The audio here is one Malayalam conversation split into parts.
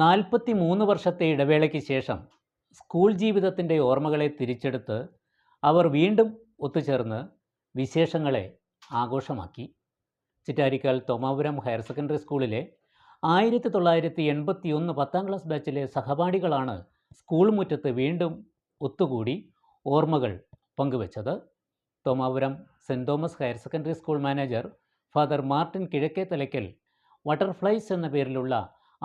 നാൽപ്പത്തി മൂന്ന് വർഷത്തെ ഇടവേളയ്ക്ക് ശേഷം സ്കൂൾ ജീവിതത്തിന്റെ ഓർമ്മകളെ തിരിച്ചെടുത്ത് അവർ വീണ്ടും ഒത്തുചേർന്ന് വിശേഷങ്ങളെ ആഘോഷമാക്കി. ചിറ്റാരിക്കാൽ തോമാപുരം ഹയർ സെക്കൻഡറി സ്കൂളിലെ ആയിരത്തി തൊള്ളായിരത്തി എൺപത്തി ഒന്ന് പത്താം ക്ലാസ് ബാച്ചിലെ സഹപാഠികളാണ് സ്കൂൾ മുറ്റത്ത് വീണ്ടും ഒത്തുകൂടി ഓർമ്മകൾ പങ്കുവച്ചത്. Thomapuram Saint Thomas higher secondary school manager father Martin Kizhakke Thalaykkal butterflies എന്ന പേരിലുള്ള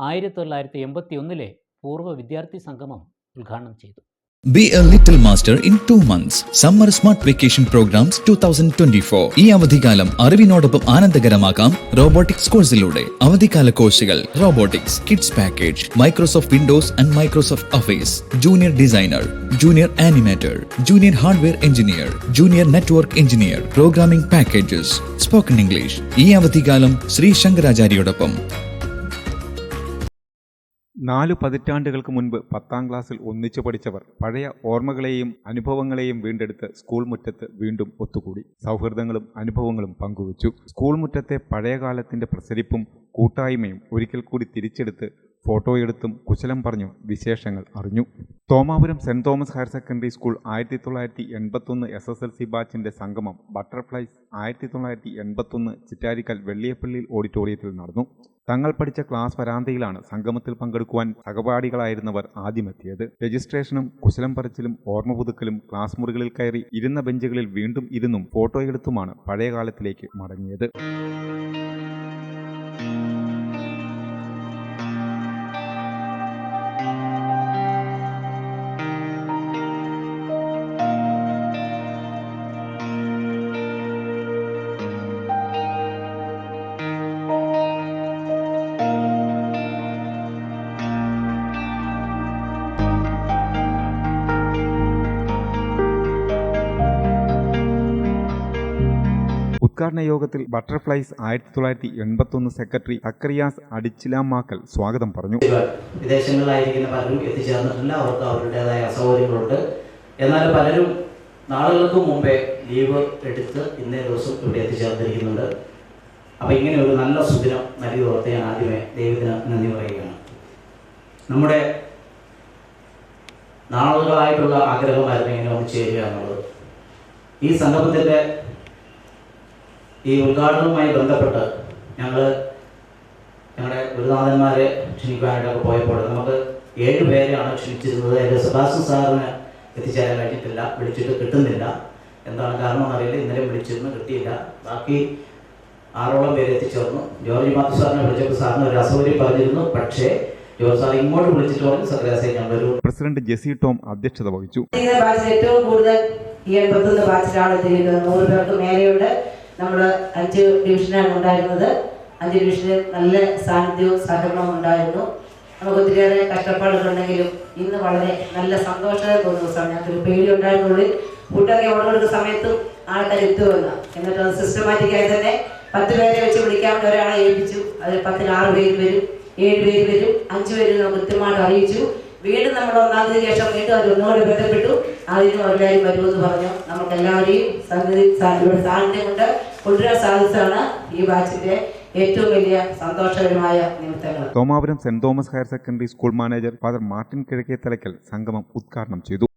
ആയിരത്തി തൊള്ളായിരത്തി എൺപത്തി ഒന്നിലെ പൂർവ വിദ്യാർത്ഥി സംഗമം ഉദ്ഘാടനം ചെയ്തു. B A little master in two months summer smart vacation programs two thousand twenty 2024. ഈ അവധിക്കാലം അറിവിനോടൊപ്പം ആനന്ദകരമാക്കാം റോബോട്ടിക്സ് കോഴ്സിലൂടെ. അവധിക്കാല കോഴ്സുകൾ robotics kids package Microsoft Windows and Microsoft Office. Junior designer junior animator junior hardware engineer junior network engineer programming packages. Spoken English ഈ അവധിക്കാലം ശ്രീ ശങ്കരാചാര്യയോടൊപ്പം. നാലു പതിറ്റാണ്ടുകൾക്ക് മുൻപ് പത്താം ക്ലാസ്സിൽ ഒന്നിച്ചു പഠിച്ചവർ പഴയ ഓർമ്മകളെയും അനുഭവങ്ങളെയും വീണ്ടെടുത്ത് സ്കൂൾ മുറ്റത്ത് വീണ്ടും ഒത്തുകൂടി. സൗഹൃദങ്ങളും അനുഭവങ്ങളും പങ്കുവച്ചു. സ്കൂൾ മുറ്റത്തെ പഴയകാലത്തിന്റെ പ്രസരിപ്പും കൂട്ടായ്മയും ഒരിക്കൽ കൂടി തിരിച്ചെടുത്ത് ഫോട്ടോയെടുത്തും കുശലം പറഞ്ഞു വിശേഷങ്ങൾ അറിഞ്ഞു. Thomapuram Saint Thomas higher secondary school ആയിരത്തി തൊള്ളായിരത്തി എൺപത്തൊന്ന് എസ് എസ് എൽ സി ബാച്ചിന്റെ സംഗമം ബട്ടർഫ്ലൈസ് ആയിരത്തി തൊള്ളായിരത്തി എൺപത്തൊന്ന് ചിറ്റാരിക്കൽ വെള്ളിയപ്പള്ളിയിൽ ഓഡിറ്റോറിയത്തിൽ നടന്നു. തങ്ങൾ പഠിച്ച ക്ലാസ് വരാന്തയിലാണ് സംഗമത്തിൽ പങ്കെടുക്കുവാൻ സഹപാഠികളായിരുന്നവർ ആദ്യമെത്തിയത്. രജിസ്ട്രേഷനും കുശലം പറച്ചിലും ഓർമ്മ പുതുക്കലും ക്ലാസ് മുറികളിൽ കയറി ഇരുന്ന ബെഞ്ചുകളിൽ വീണ്ടും ഇരുന്നും ഫോട്ടോയെടുത്തുമാണ് പഴയ കാലത്തിലേക്ക് മടങ്ങിയത്. ഉദ്ഘാടന യോഗത്തിൽ ബട്ടർഫ്ലൈസ് ആയിരത്തി തൊള്ളായിരത്തി എൺപത്തൊന്ന് സെക്രട്ടറി അക്രിയാസ് അടിച്ചിലാമാക്കൽ സ്വാഗതം പറഞ്ഞു. വിദേശങ്ങളിലായിരിക്കുന്ന പലരും എത്തിച്ചേർന്നിട്ടില്ല. അവർക്ക് അവരുടേതായ അസൗകര്യങ്ങളുണ്ട്. എന്നാൽ പലരും നാളുകൾക്ക് മുമ്പേ ലീവ് എടുത്ത് ഇന്നേ ദിവസം ഇവിടെ എത്തിച്ചേർന്നിരിക്കുന്നുണ്ട്. അപ്പോൾ ഇങ്ങനെ ഒരു നല്ല സുദിനം നൽകി ഓർത്ത് ഞാൻ ആദ്യമേ ദൈവത്തിന് നന്ദി പറയുകയാണ്. നമ്മുടെ നാളുകളായിട്ടുള്ള ആഗ്രഹമായിരുന്നു ഇങ്ങനെ ഒന്ന് ചേരുക എന്നുള്ളത്. ഈ സംഗമത്തിന്റെ ഈ ഉദ്ഘാടനവുമായി ബന്ധപ്പെട്ട് ഞങ്ങൾ ഞങ്ങളുടെ ഗുരുനാഥന്മാരെ ക്ഷണിക്കാനായിട്ടൊക്കെ പോയപ്പോൾ നമുക്ക് ഏഴ് പേരെയാണ് ക്ഷണിച്ചിരുന്നത്. എന്റെ സെബാസ്റ്റ്യൻ സാറിന് എത്തിച്ചേരാൻ കഴിഞ്ഞിട്ടില്ല. വിളിച്ചിട്ട് കിട്ടുന്നില്ല. എന്താണ് കാരണം എന്നറിയില്ല. ഇന്നലെ വിളിച്ചിരുന്നു കിട്ടിയില്ല. ബാക്കി ആറോളം പേര് എത്തിച്ചേർന്നു. ജോർജ് മാത്യു സാറിനെ വിളിച്ചപ്പോൾ സാറിന് ഒരു അസൗകര്യം പറഞ്ഞിരുന്നു. പക്ഷേ ജോർജ് സാർ ഇങ്ങോട്ട് വിളിച്ചിട്ട് പറഞ്ഞു സക്രാസെ പ്രസിഡന്റ് ജെസി ടോം അധ്യക്ഷത വഹിച്ചു. ഏറ്റവും കൂടുതൽ ഈ എൺപത്തൊന്ന് ബാച്ചിലാണ് എത്തിയിരിക്കുന്നത് നൂറ് പേർക്ക് മേലെയുണ്ട്. നമ്മൾ അഞ്ച് ഡിവിഷനാണ് ഉണ്ടായിരുന്നത്. അഞ്ച് ഡിവിഷനിൽ നല്ല സാന്നിധ്യവും സഹകരണവും ഉണ്ടായിരുന്നു. നമുക്ക് ഒത്തിരിയേറെ കഷ്ടപ്പാടുകളുണ്ടെങ്കിലും ഇന്ന് വളരെ നല്ല സന്തോഷം തോന്നുന്ന ദിവസമാണ്. ഞങ്ങൾക്ക് പേടി ഉണ്ടായിരുന്നുള്ളിൽ ഫുഡൊക്കെ ഓർഡർ എടുക്കുന്ന സമയത്തും ആൾക്കാർ എത്തുമെന്ന് എന്നിട്ട് അത് സിസ്റ്റമാറ്റിക്കായി തന്നെ പത്ത് പേരെ വെച്ച് വിളിക്കാവുന്ന ഒരാളെ ഏൽപ്പിച്ചു. അതിൽ പത്തിന് ആറ് പേര് വരും. ഏഴ് പേര് വരും. അഞ്ച് പേര് നമുക്ക് കൃത്യമായിട്ട് അറിയിച്ചു. വീണ്ടും നമ്മൾ ഒന്നാം ശേഷം വീണ്ടും അവർ ഒന്നുകൂടി ബന്ധപ്പെട്ടു. അതിനും എല്ലാവരും വരുമെന്ന് പറഞ്ഞു. നമുക്ക് എല്ലാവരെയും സന്നിധി ഇവിടെ സാന്നിധ്യം കൊണ്ട് കൊണ്ടുവരാൻ സാധിച്ചതാണ് ഈ ബാച്ചിന്റെ ഏറ്റവും വലിയ സന്തോഷകരമായ നിമിത്തങ്ങൾ. Thomapuram Saint Thomas higher secondary school manager father Martin Kizhakke Thalakkal സംഗമം ഉദ്ഘാടനം ചെയ്തു.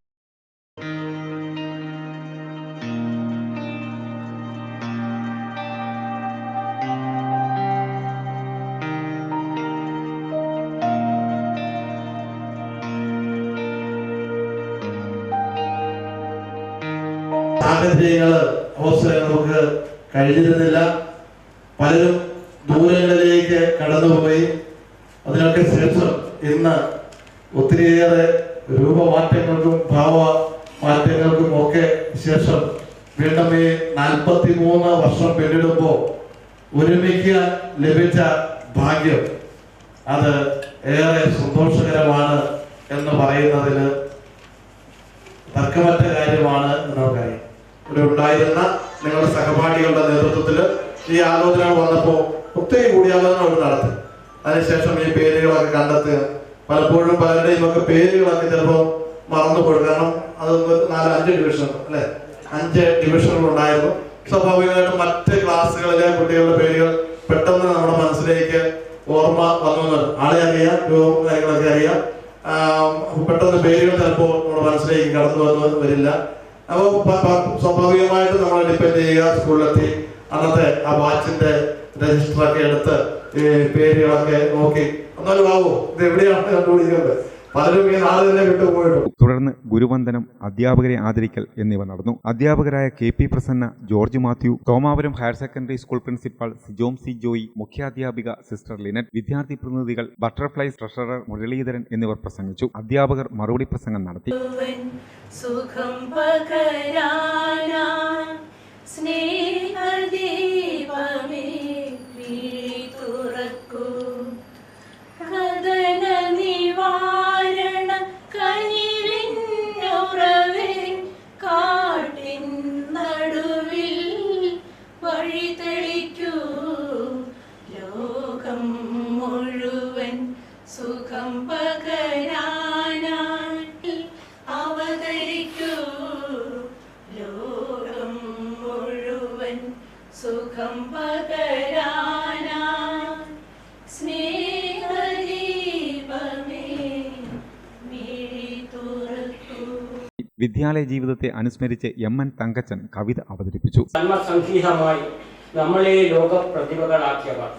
സാഹചര്യങ്ങൾ അവസരങ്ങൾ നമുക്ക് കഴിഞ്ഞിരുന്നില്ല. പലരും ദൂരങ്ങളിലേക്ക് കടന്നുപോയി. അതിനൊക്കെ ശേഷം ഇന്ന് ഒത്തിരിയേറെ രൂപമാറ്റങ്ങൾക്കും ഭാവ മാറ്റങ്ങൾക്കും ഒക്കെ ശേഷം വീണ്ടും ഈ നാൽപ്പത്തി മൂന്ന് വർഷം പിന്നിടുമ്പോൾ ഒരുമിക്ക് ലഭിച്ച ഭാഗ്യം അത് ഏറെ സന്തോഷകരമാണ് എന്ന് പറയുന്നതിൽ തർക്കമറ്റ കാര്യമാണ് എന്ന് നമുക്കറിയാം. ഇവിടെ ഉണ്ടായിരുന്ന നിങ്ങളുടെ സഹപാഠികളുടെ നേതൃത്വത്തിൽ ഈ ആലോചന വന്നപ്പോൾ ഒത്തിരി കൂടിയാലോചന അവർ നടത്തി. അതിനുശേഷം ഈ പേരുകളൊക്കെ കണ്ടെത്തുക. പലപ്പോഴും പലരുടെയും ഒക്കെ പേരുകളൊക്കെ ചിലപ്പോൾ മറന്നുപോയി കാരണം അത് നാല് അഞ്ച് ഡിവിഷൻ അല്ലെ? അഞ്ച് ഡിവിഷനുകൾ ഉണ്ടായിരുന്നു. സ്വാഭാവികമായിട്ടും മറ്റ് ക്ലാസ്സുകളിലെ കുട്ടികളുടെ പേരുകൾ പെട്ടെന്ന് നമ്മുടെ മനസ്സിലേക്ക് ഓർമ്മ വന്നു ആളെ അറിയാം രൂപവും കാര്യങ്ങളൊക്കെ അറിയാം. പെട്ടെന്ന് പേരുകൾ ചിലപ്പോൾ നമ്മുടെ മനസ്സിലേക്ക് കടന്നു വന്നു വരില്ല. അപ്പോൾ സ്വാഭാവികമായിട്ട് നമ്മൾ ഡിപ്പെൻഡ് ചെയ്യുക സ്കൂളിലെത്തി. അന്നത്തെ ആ വാച്ചിന്റെ രജിസ്റ്ററൊക്കെ എടുത്ത് പേരുകളൊക്കെ നോക്കി. എന്നാലും ആവോ ഇത് എവിടെയാണ് കണ്ടുപിടിക്കുന്നത് പലരും ഈ നാട് തന്നെ വിട്ടുപോയിട്ടുണ്ട് തുടർന്ന് ഗുരുവന്ദനം അധ്യാപകരെ ആദരിക്കൽ എന്നിവ നടന്നു. അധ്യാപകരായ K P Prasanna George Mathew Thomapuram higher secondary school principal Sijom C Joy മുഖ്യാധ്യാപിക sister Linet വിദ്യാർത്ഥി പ്രതിനിധികൾ ബട്ടർഫ്ലൈ ട്രഷറർ മുരളീധരൻ എന്നിവർ പ്രസംഗിച്ചു. അധ്യാപകർ മറുപടി പ്രസംഗം നടത്തി. സുഖം സുഖം പകരാന സ്നേഹദീപമേ വിദ്യാലയ ജീവിതത്തെ അനുസ്മരിച്ച് എം എൻ തങ്കച്ചൻ കവിത അവതരിപ്പിച്ചു. ആത്മസംഗീതമായി നമ്മളെ ലോക പ്രതിഭകളാക്കിയവർ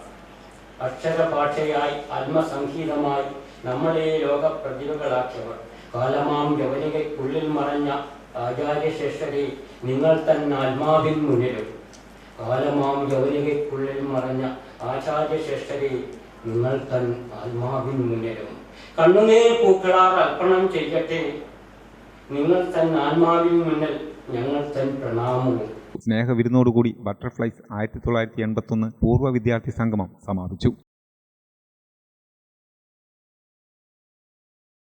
അക്ഷരഭാഷയായി ആത്മസംഗീതമായി നമ്മളെ ലോക പ്രതിഭകളാക്കിയവർ കാലമാം യവനികയ്ക്കുള്ളിൽ മറഞ്ഞ ആചാര്യശേഷരെ നിങ്ങൾ തന്നെ ആത്മാവിൽ മുന്നിലും. കാലമാം ഗൗരികയ്ക്കുള്ളിൽ മറഞ്ഞ ആചാര്യശ്രേഷ്ഠരെ നിങ്ങൾ തൻ ആത്മാവിൻ മുന്നിലും. കണ്ണുനീർ പൂക്കളാർ അർപ്പണം ചെയ്യട്ടെ. നിങ്ങൾ തൻ ആത്മാവിൻ മുന്നിൽ ഞങ്ങൾ തൻ പ്രണാമവും. സ്നേഹവിരുന്നോടുകൂടി ബട്ടർഫ്ലൈസ് ആയിരത്തി തൊള്ളായിരത്തി എൺപത്തൊന്ന് പൂർവ വിദ്യാർത്ഥി സംഗമം സമാപിച്ചു.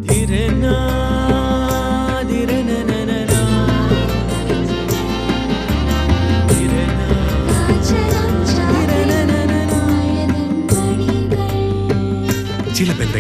ചില